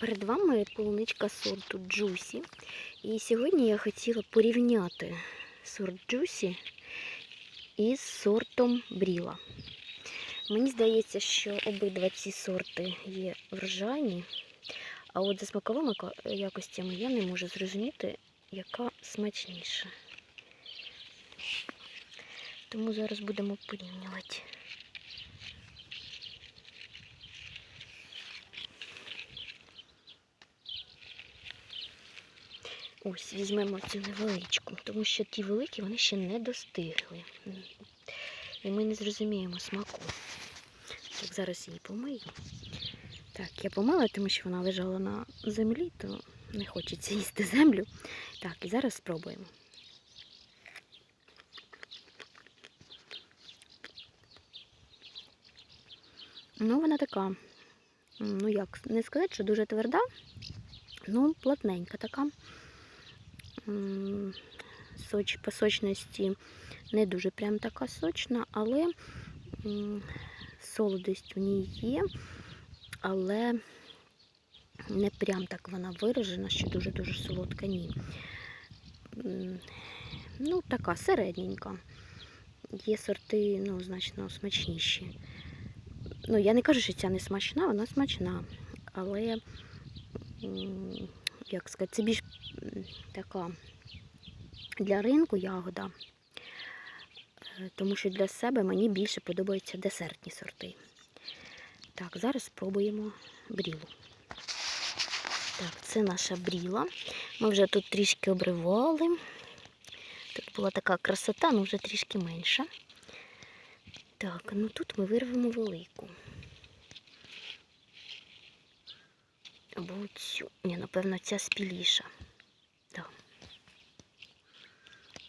Перед вами полуничка сорту Джусі. І сьогодні я хотіла порівняти сорт Джусі із сортом Бріла. Мені здається, що обидва ці сорти є врожайні, а от за смаковими якостями я не можу зрозуміти, яка смачніша. Тому зараз будемо порівнювати. Ось візьмемо цю невеличку, тому що ті великі вони ще не достигли. І ми не зрозуміємо смаку. Так, зараз її помию. Так, я помила, тому що вона лежала на землі, то не хочеться їсти землю. Так, і зараз спробуємо. Ну, вона така, ну як, не сказати, що дуже тверда, ну, плотненька така. Соч, по сочності не дуже прям така сочна, але солодость у ній є, але не прям так вона виражена, що дуже-дуже солодка, ні. Ну, така середненька. Є сорти, ну, значно смачніші. Ну, я не кажу, що ця не смачна, вона смачна. Але, як сказати, це більш така для ринку ягода. Е, Тому що для себе мені більше подобаються десертні сорти. Так, зараз спробуємо брілу. Так, це наша бріла. Ми вже тут трішки обривали. Тут була така красота, ну вже трішки менша. Так, ну тут ми вирвемо велику. Або цю. Ні, напевно, ця спіліша. Так.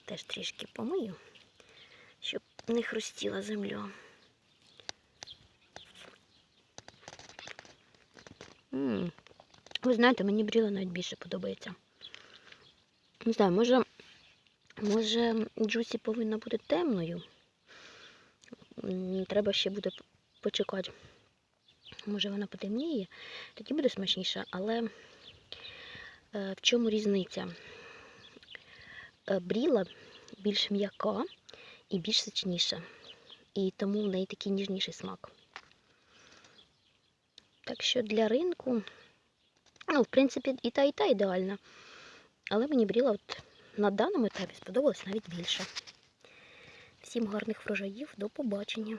Теж трішки помию, щоб не хрустіла земля. м Ви знаєте, мені бріла навіть більше подобається. Не знаю, може, може джусі повинна бути темною. Треба ще буде почекати. Може вона потемніє, тоді буде смачніша, але е, в чому різниця? Е, бріла більш м'яка і більш сочніша. І тому в неї такий ніжніший смак. Так що для ринку, ну, в принципі, і та, і та ідеальна. Але мені бріла от на даному етапі сподобалось навіть більше. Всім гарних врожаїв, до побачення.